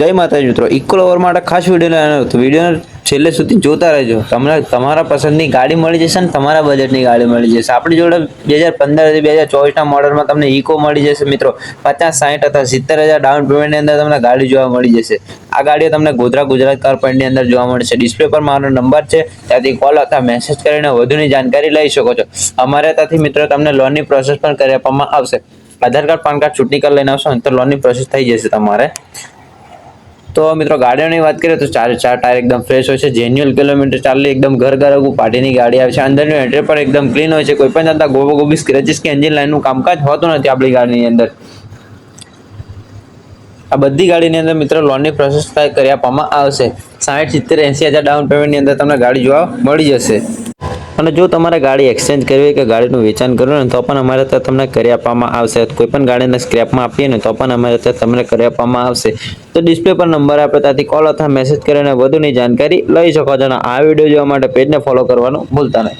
જય માતાજી મિત્રો ઇકોલ ઓવર માટે ખાસ વીડિયો લેવાનો હતો. વીડિયો છેલ્લે સુધી જોતા રહેજો. તમને તમારા પસંદની ગાડી મળી જશે ને તમારા બજેટની ગાડી મળી જશે. આપણી જોડે બે હજાર પંદરથી બે હજાર ચોવીસના મોડલમાં તમને ઇકો મળી જશે મિત્રો. પચાસ સાઠ અથવા સિત્તેર હજાર ડાઉન પેમેન્ટની અંદર તમને ગાડી જોવા મળી જશે. આ ગાડીઓ તમને ગોધરા ગુજરાત કાર પોઈન્ટની અંદર જોવા મળશે. ડિસ્પ્લે પર મારો નંબર છે. ત્યાંથી કોલ અથવા મેસેજ કરીને વધુની જાણકારી લઈ શકો છો. અમારે ત્યાંથી મિત્રો તમને લોનની પ્રોસેસ પણ કરી આપવામાં આવશે. આધાર કાર્ડ, પાન કાર્ડ, ચૂંટણી કાર્ડ લઈને આવશો તો લોનની પ્રોસેસ થઈ જશે તમારે. તો મિત્રો ગાડીઓની વાત કરીએ તો ચાર ચાર ટાયર એકદમ ફ્રેશ હોય છે. જેન્યુઅલ કિલોમીટર ચાલે, એકદમ ઘર ઘર ઘરગુ પાર્ટીની ગાડી આવે છે. અંદરનું એન્ટ્રી પણ એકદમ ક્લીન હોય છે. કોઈ પણ જાતના ગોબો ગોબી સ્ક્રેચિસ કે એન્જિન લાઇનનું કામકાજ હોતું નથી આપણી ગાડીની અંદર. આ બધી ગાડીની અંદર મિત્રો લોનની પ્રોસેસ કરી આપવામાં આવશે. સાઠ સિત્તેર એંસી હજાર ડાઉન પેમેન્ટની અંદર તમને ગાડી જોવા મળી જશે. અને જો તમારે ગાડી એક્સચેન્જ કરવી હોય કે ગાડીનું વેચાણ કરવું ને, તો પણ અમારે ત્યાં તમને કરી આપવામાં આવશે. કોઈ પણ ગાડીને સ્ક્રેપમાં આપીએ ને, તો પણ અમારે ત્યાં તમને કરી આપવામાં આવશે. તો ડિસ્પ્લે પર નંબર આપે, ત્યાંથી કોલ અથવા મેસેજ કરીને વધુની જાણકારી લઈ શકો છો. અને આ વીડિયો જોવા માટે પેજને ફોલો કરવાનું ભૂલતા નહીં.